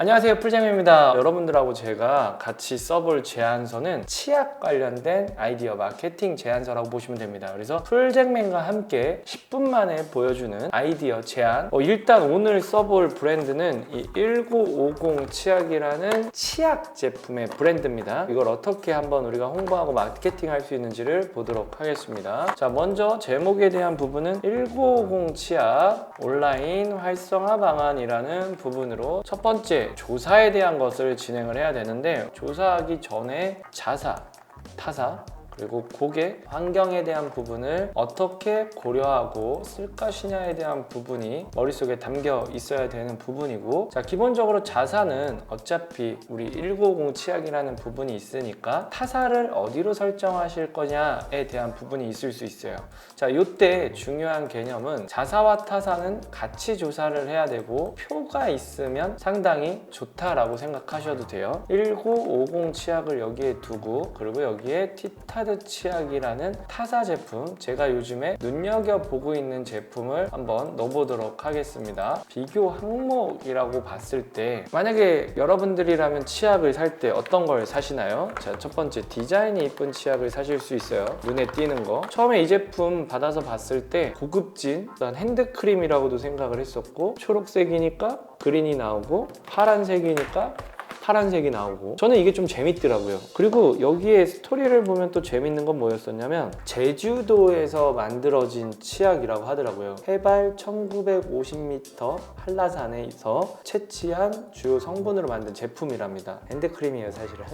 안녕하세요 풀잼입니다. 여러분들하고 제가 같이 써볼 제안서는 치약 관련된 아이디어 마케팅 제안서라고 보시면 됩니다. 그래서 풀잼맨과 함께 10분 만에 보여주는 아이디어 제안. 어, 일단 오늘 써볼 브랜드는 이 1950 치약이라는 치약 제품의 브랜드입니다. 이걸 어떻게 한번 우리가 홍보하고 마케팅 할 수 있는지를 보도록 하겠습니다. 자 먼저 제목에 대한 부분은 1950 치약 온라인 활성화 방안이라는 부분으로 첫 번째 조사에 대한 것을 진행을 해야 되는데 조사하기 전에 자사, 타사 그리고 고객, 환경에 대한 부분을 어떻게 고려하고 쓸 것이냐에 대한 부분이 머릿속에 담겨 있어야 되는 부분이고 자 기본적으로 자사는 어차피 우리 1950 치약이라는 부분이 있으니까 타사를 어디로 설정하실 거냐에 대한 부분이 있을 수 있어요. 자 이때 중요한 개념은 자사와 타사는 같이 조사를 해야 되고 표가 있으면 상당히 좋다라고 생각하셔도 돼요. 1950 치약을 여기에 두고 그리고 여기에 티타드 치약이라는 타사 제품 제가 요즘에 눈여겨보고 있는 제품을 한번 넣어보도록 하겠습니다. 비교 항목이라고 봤을 때 만약에 여러분들이라면 치약을 살 때 어떤 걸 사시나요? 자, 첫 번째 디자인이 이쁜 치약을 사실 수 있어요. 눈에 띄는 거. 처음에 이 제품 받아서 봤을 때 고급진 어떤 핸드크림이라고도 생각을 했었고 초록색이니까 그린이 나오고 파란색이니까 파란색이 나오고. 저는 이게 좀 재밌더라고요. 그리고 여기에 스토리를 보면 또 재밌는 건 뭐였었냐면 제주도에서 만들어진 치약이라고 하더라고요. 해발 1950m 한라산에서 채취한 주요 성분으로 만든 제품이랍니다. 핸드크림이에요 사실은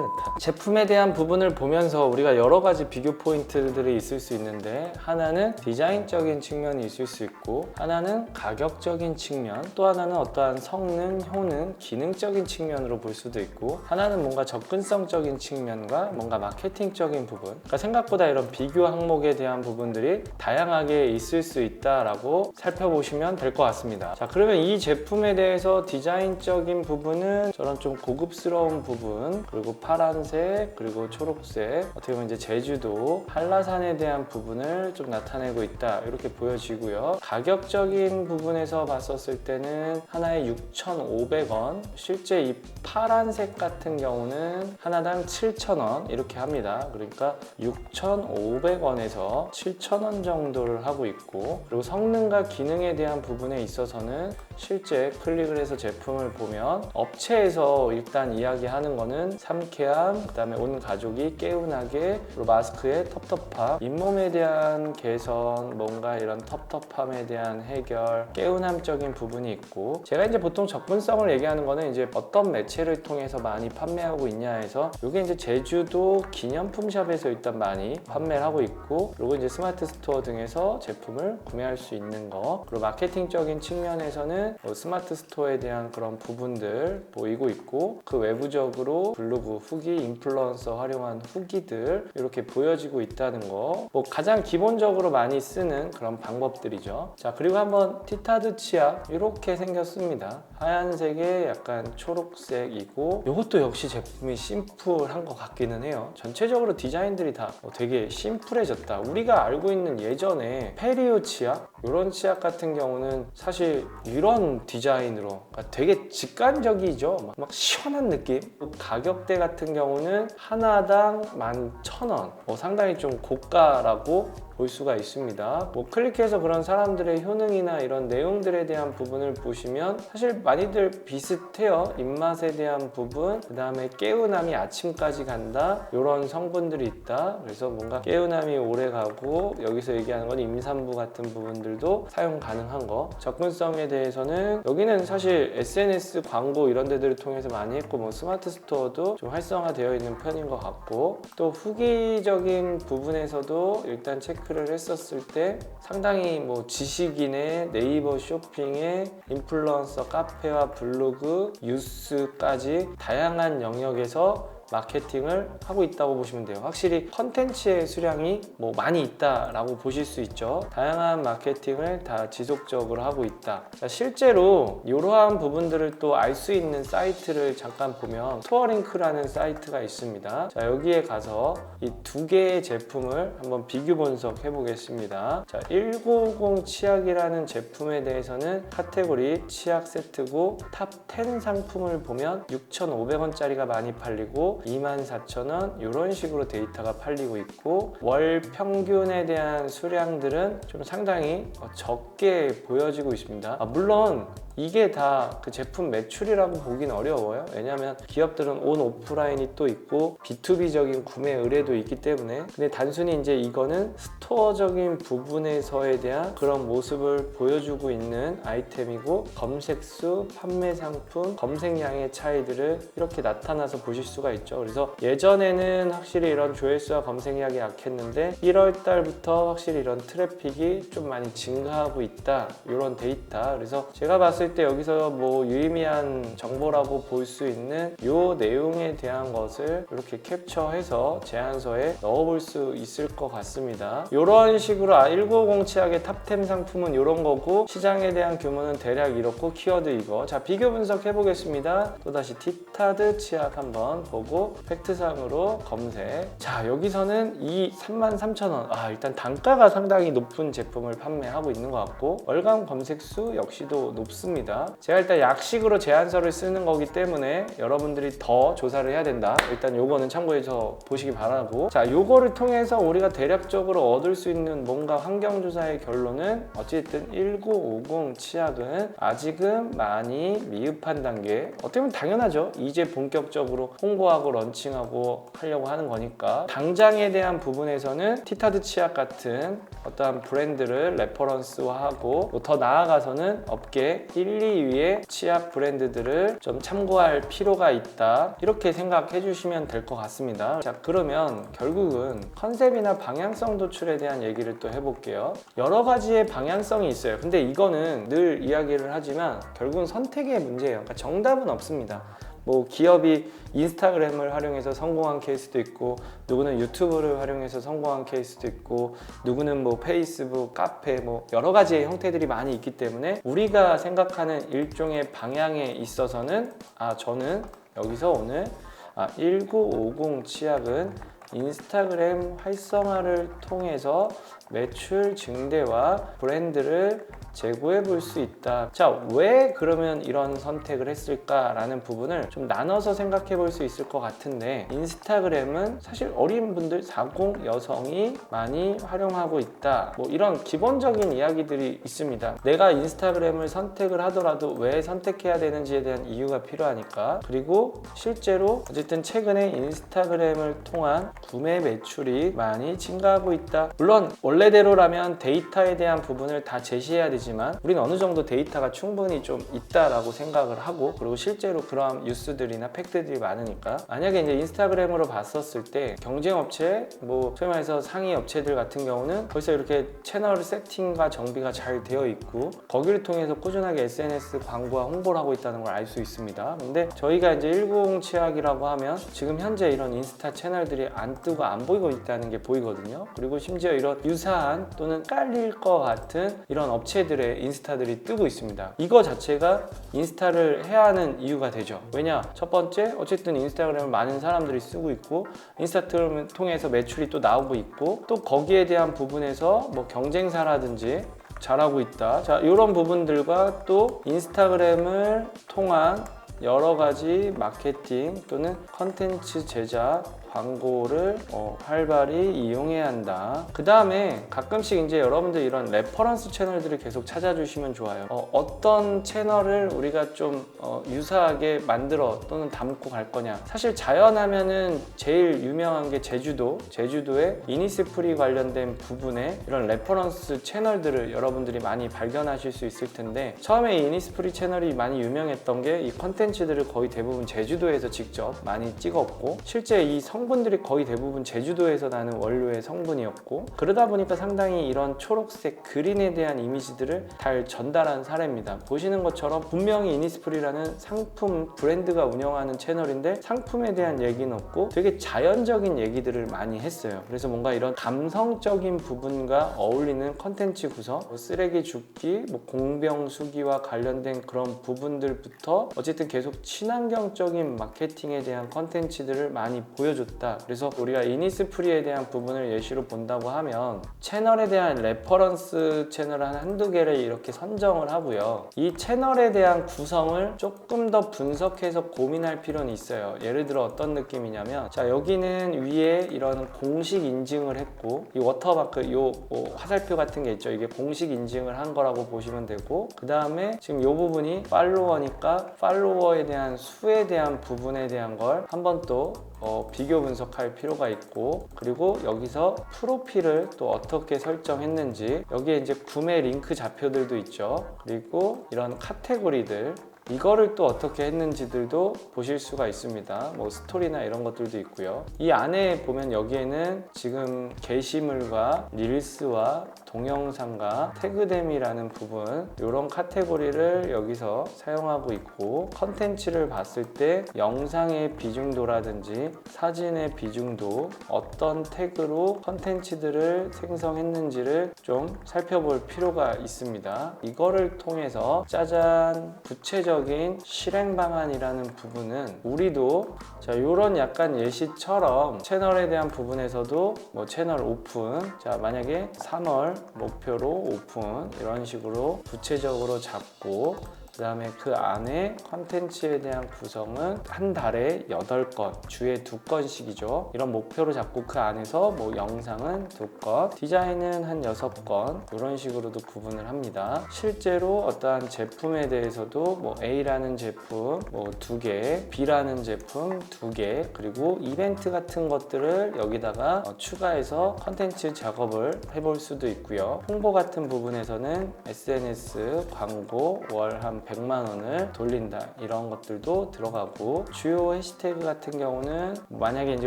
났다. 제품에 대한 부분을 보면서 우리가 여러 가지 비교 포인트들이 있을 수 있는데 하나는 디자인적인 측면이 있을 수 있고 하나는 가격적인 측면 또 하나는 어떠한 성능, 효능, 기능적인 측면으로 볼 수도 있고 하나는 뭔가 접근성적인 측면과 뭔가 마케팅적인 부분 그러니까 생각보다 이런 비교 항목에 대한 부분들이 다양하게 있을 수 있다라고 살펴보시면 될 것 같습니다 자 그러면 이 제품에 대해서 디자인적인 부분은 저런 좀 고급스러운 부분 그리고 파란색 그리고 초록색 어떻게 보면 이제 제주도 한라산에 대한 부분을 좀 나타내고 있다 이렇게 보여지고요. 가격적인 부분에서 봤었을 때는 하나에 6,500원 실제 이 파란색 같은 경우는 하나당 7,000원 이렇게 합니다. 그러니까 6,500원에서 7,000원 정도를 하고 있고 그리고 성능과 기능에 대한 부분에 있어서는 실제 클릭을 해서 제품을 보면 업체에서 일단 이야기하는 거는 상쾌함, 그다음에 온 가족이 개운하게 그리고 마스크의 텁텁함, 잇몸에 대한 개선, 뭔가 이런 텁텁함에 대한 해결, 개운함적인 부분이 있고. 제가 이제 보통 접근성을 얘기하는 거는 이제 어떤 매체를 통해서 많이 판매하고 있냐 해서 이게 이제 제주도 기념품 샵에서 일단 많이 판매를 하고 있고 그리고 이제 스마트 스토어 등에서 제품을 구매할 수 있는 거. 그리고 마케팅적인 측면에서는 뭐 스마트 스토어에 대한 그런 부분들 보이고 있고 그 외부적으로 블로그 후기 인플루언서 활용한 후기들 이렇게 보여지고 있다는 거. 뭐 가장 기본적으로 많이 쓰는 그런 방법들이죠. 자 그리고 한번 티타드 치약 이렇게 생겼습니다. 하얀색에 약간 초록색이고 이것도 역시 제품이 심플한 것 같기는 해요. 전체적으로 디자인들이 다 어, 되게 심플해졌다. 우리가 알고 있는 예전에 페리오 치약 이런 치약 같은 경우는 사실 이런 디자인으로 되게 직관적이죠. 막, 막 시원한 느낌. 가격대 같은 경우는 하나당 11,000원. 뭐 상당히 좀 고가라고 볼 수가 있습니다. 뭐 클릭해서 그런 사람들의 효능이나 이런 내용들에 대한 부분을 보시면 사실 많이들 비슷해요. 입맛에 대한 부분, 그 다음에 깨운함이 아침까지 간다. 이런 성분들이 있다. 그래서 뭔가 깨운함이 오래 가고 여기서 얘기하는 건 임산부 같은 부분들도 사용 가능한 거. 접근성에 대해서는 여기는 사실 SNS 광고 이런 데들을 통해서 많이 했고 뭐 스마트 스토어도 좀 활성화되어 있는 편인 것 같고 또 후기적인 부분에서도 일단 체크 를 했었을 때 상당히 뭐 지식인의 네이버 쇼핑의 인플루언서 카페와 블로그 뉴스까지 다양한 영역에서 마케팅을 하고 있다고 보시면 돼요. 확실히 컨텐츠의 수량이 뭐 많이 있다라고 보실 수 있죠. 다양한 마케팅을 다 지속적으로 하고 있다. 자, 실제로 이러한 부분들을 또 알 수 있는 사이트를 잠깐 보면 투어링크라는 사이트가 있습니다. 자, 여기에 가서 이 두 개의 제품을 한번 비교 분석해 보겠습니다. 자, 1950 치약이라는 제품에 대해서는 카테고리 치약 세트고 탑 10 상품을 보면 6,500원짜리가 많이 팔리고 24,000원 이런 식으로 데이터가 팔리고 있고 월 평균에 대한 수량들은 좀 상당히 어, 적게 보여지고 있습니다. 아, 물론 이게 다 그 제품 매출이라고 보긴 어려워요. 왜냐하면 기업들은 온 오프라인이 또 있고 B2B적인 구매 의뢰도 있기 때문에 근데 단순히 이제 이거는 스토어적인 부분에서에 대한 그런 모습을 보여주고 있는 아이템이고 검색수, 판매 상품, 검색량의 차이들을 이렇게 나타나서 보실 수가 있죠. 그래서 예전에는 확실히 이런 조회수와 검색량이 약했는데 1월 달부터 확실히 이런 트래픽이 좀 많이 증가하고 있다. 이런 데이터. 그래서 제가 봤을 때 여기서 뭐 유의미한 정보라고 볼 수 있는 요 내용에 대한 것을 이렇게 캡처해서 제안서에 넣어볼 수 있을 것 같습니다. 이런 식으로 아, 1950 치약의 탑10 상품은 이런 거고 시장에 대한 규모는 대략 이렇고 키워드 이거. 자 비교 분석해 보겠습니다. 또다시 티타드 치약 한번 보고 팩트상으로 검색. 자 여기서는 이 33,000원. 아 일단 단가가 상당히 높은 제품을 판매하고 있는 것 같고 월간 검색 수 역시도 높습니다. 제가 일단 약식으로 제안서를 쓰는 거기 때문에 여러분들이 더 조사를 해야 된다. 일단 요거는 참고해서 보시기 바라고. 자 요거를 통해서 우리가 대략적으로 얻을 수 있는 뭔가 환경조사의 결론은 어쨌든 1950 치약은 아직은 많이 미흡한 단계. 어떻게 보면 당연하죠. 이제 본격적으로 홍보하고 런칭하고 하려고 하는 거니까 당장에 대한 부분에서는 티타드 치약 같은 어떠한 브랜드를 레퍼런스화하고 뭐더 나아가서는 업계 1, 2위의 치약 브랜드들을 좀 참고할 필요가 있다. 이렇게 생각해 주시면 될 것 같습니다. 자 그러면 결국은 컨셉이나 방향성 도출에 대한 얘기를 또 해볼게요. 여러 가지의 방향성이 있어요. 근데 이거는 늘 이야기를 하지만 결국은 선택의 문제예요. 그러니까 정답은 없습니다 뭐 기업이 인스타그램을 활용해서 성공한 케이스도 있고 누구는 유튜브를 활용해서 성공한 케이스도 있고 누구는 뭐 페이스북, 카페 뭐 여러 가지의 형태들이 많이 있기 때문에 우리가 생각하는 일종의 방향에 있어서는 아 저는 여기서 오늘 아, 1950 치약은 인스타그램 활성화를 통해서 매출 증대와 브랜드를 제고해 볼 수 있다. 자, 왜 그러면 이런 선택을 했을까라는 부분을 좀 나눠서 생각해 볼 수 있을 것 같은데, 인스타그램은 사실 어린 분들, 40 여성이 많이 활용하고 있다. 뭐 이런 기본적인 이야기들이 있습니다. 내가 인스타그램을 선택을 하더라도 왜 선택해야 되는지에 대한 이유가 필요하니까. 그리고 실제로 어쨌든 최근에 인스타그램을 통한 구매 매출이 많이 증가하고 있다. 물론 원래대로라면 데이터에 대한 부분을 다 제시해야 되지 만 우리는 어느 정도 데이터가 충분히 좀 있다라고 생각을 하고 그리고 실제로 그런 뉴스들이나 팩트들이 많으니까 만약에 이제 인스타그램으로 봤었을 때 경쟁 업체 뭐 소위 말해서 상위 업체들 같은 경우는 벌써 이렇게 채널 세팅과 정비가 잘 되어 있고 거기를 통해서 꾸준하게 SNS 광고와 홍보를 하고 있다는 걸 알 수 있습니다. 근데 저희가 이제 190 치약이라고 하면 지금 현재 이런 인스타 채널들이 안 뜨고 안 보이고 있다는 게 보이거든요. 그리고 심지어 이런 유사한 또는 깔릴 것 같은 이런 업체들 의 인스타들이 뜨고 있습니다. 이거 자체가 인스타를 해야 하는 이유가 되죠. 왜냐? 첫 번째, 어쨌든 인스타그램을 많은 사람들이 쓰고 있고 인스타그램을 통해서 매출이 또 나오고 있고 또 거기에 대한 부분에서 뭐 경쟁사라든지 잘하고 있다. 자, 이런 부분들과 또 인스타그램을 통한 여러 가지 마케팅 또는 컨텐츠 제작 광고를 어, 활발히 이용해야 한다. 그 다음에 가끔씩 이제 여러분들 이런 레퍼런스 채널들을 계속 찾아주시면 좋아요. 어, 떤 채널을 우리가 좀 어, 유사하게 만들어 또는 담고 갈 거냐. 사실 자연하면은 제일 유명한 게 제주도. 제주도의 이니스프리 관련된 부분에 이런 레퍼런스 채널들을 여러분들이 많이 발견하실 수 있을 텐데 처음에 이 이니스프리 채널이 많이 유명했던 게 이 컨텐츠들을 거의 대부분 제주도에서 직접 많이 찍었고 실제 이 성 성분들이 거의 대부분 제주도에서 나는 원료의 성분이었고 그러다 보니까 상당히 이런 초록색 그린에 대한 이미지들을 잘 전달한 사례입니다. 보시는 것처럼 분명히 이니스프리라는 상품 브랜드가 운영하는 채널인데 상품에 대한 얘기는 없고 되게 자연적인 얘기들을 많이 했어요. 그래서 뭔가 이런 감성적인 부분과 어울리는 컨텐츠 구성, 뭐 쓰레기 줍기, 뭐 공병 수기와 관련된 그런 부분들부터 어쨌든 계속 친환경적인 마케팅에 대한 컨텐츠들을 많이 보여줬다. 그래서 우리가 이니스프리에 대한 부분을 예시로 본다고 하면 채널에 대한 레퍼런스 채널 한 한두 개를 이렇게 선정을 하고요. 이 채널에 대한 구성을 조금 더 분석해서 고민할 필요는 있어요. 예를 들어 어떤 느낌이냐면 자 여기는 위에 이런 공식 인증을 했고 이 워터마크 요 뭐 화살표 같은 게 있죠. 이게 공식 인증을 한 거라고 보시면 되고 그 다음에 지금 이 부분이 팔로워니까 팔로워에 대한 수에 대한 부분에 대한 걸 한번 또 어, 비교 분석할 필요가 있고 그리고 여기서 프로필을 또 어떻게 설정했는지 여기에 이제 구매 링크 좌표들도 있죠. 그리고 이런 카테고리들 이거를 또 어떻게 했는지들도 보실 수가 있습니다. 뭐 스토리나 이런 것들도 있고요. 이 안에 보면 여기에는 지금 게시물과 릴스와 동영상과 태그댐이라는 부분 이런 카테고리를 여기서 사용하고 있고 컨텐츠를 봤을 때 영상의 비중도라든지 사진의 비중도 어떤 태그로 컨텐츠들을 생성했는지를 좀 살펴볼 필요가 있습니다. 이거를 통해서 짜잔 구체적 인 실행 방안이라는 부분은 우리도 자 이런 약간 예시처럼 채널에 대한 부분에서도 뭐 채널 오픈 자 만약에 3월 목표로 오픈 이런 식으로 구체적으로 잡고 그 다음에 그 안에 컨텐츠에 대한 구성은 한 달에 8건, 주에 2건씩이죠. 이런 목표로 잡고 그 안에서 뭐 영상은 2건, 디자인은 한 6건, 이런 식으로도 구분을 합니다. 실제로 어떠한 제품에 대해서도 뭐 A라는 제품 뭐 2개, B라는 제품 2개, 그리고 이벤트 같은 것들을 여기다가 어, 추가해서 컨텐츠 작업을 해볼 수도 있고요. 홍보 같은 부분에서는 SNS 광고 월 한 100만 원을 돌린다 이런 것들도 들어가고 주요 해시태그 같은 경우는 만약에 이제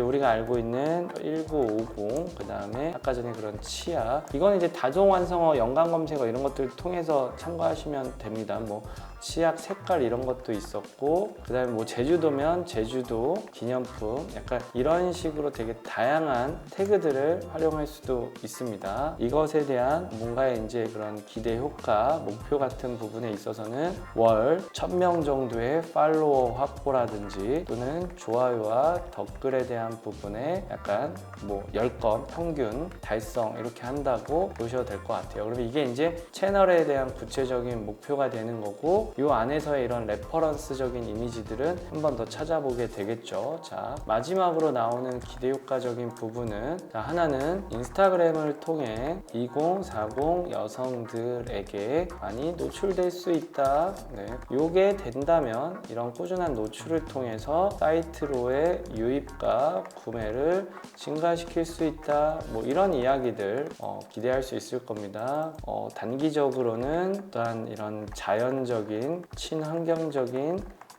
우리가 알고 있는 1950 그다음에 아까 전에 그런 치아 이건 이제 다종 완성어 연관 검색어 이런 것들 통해서 참고하시면 됩니다. 뭐 치약 색깔 이런 것도 있었고 그 다음에 뭐 제주도면 제주도 기념품 약간 이런 식으로 되게 다양한 태그들을 활용할 수도 있습니다. 이것에 대한 뭔가의 이제 그런 기대 효과 목표 같은 부분에 있어서는 월 1000명 정도의 팔로워 확보라든지 또는 좋아요와 댓글에 대한 부분에 약간 뭐 10건 평균 달성 이렇게 한다고 보셔도 될 것 같아요. 그러면 이게 이제 채널에 대한 구체적인 목표가 되는 거고 이 안에서의 이런 레퍼런스적인 이미지들은 한 번 더 찾아보게 되겠죠. 자, 마지막으로 나오는 기대 효과적인 부분은 자, 하나는 인스타그램을 통해 2040 여성들에게 많이 노출될 수 있다. 네. 요게 된다면 이런 꾸준한 노출을 통해서 사이트로의 유입과 구매를 증가시킬 수 있다. 뭐 이런 이야기들 어, 기대할 수 있을 겁니다. 어, 단기적으로는 또한 이런 자연적인 친환경적인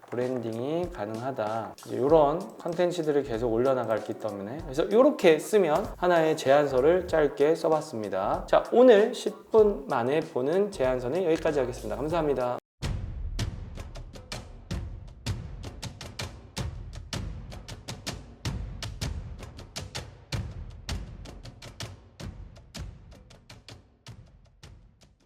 브랜딩이 가능하다. 이런 컨텐츠들을 계속 올려나가기 때문에 그래서 이렇게 쓰면 하나의 제안서를 짧게 써봤습니다. 자 오늘 10분 만에 보는 제안서는 여기까지 하겠습니다. 감사합니다.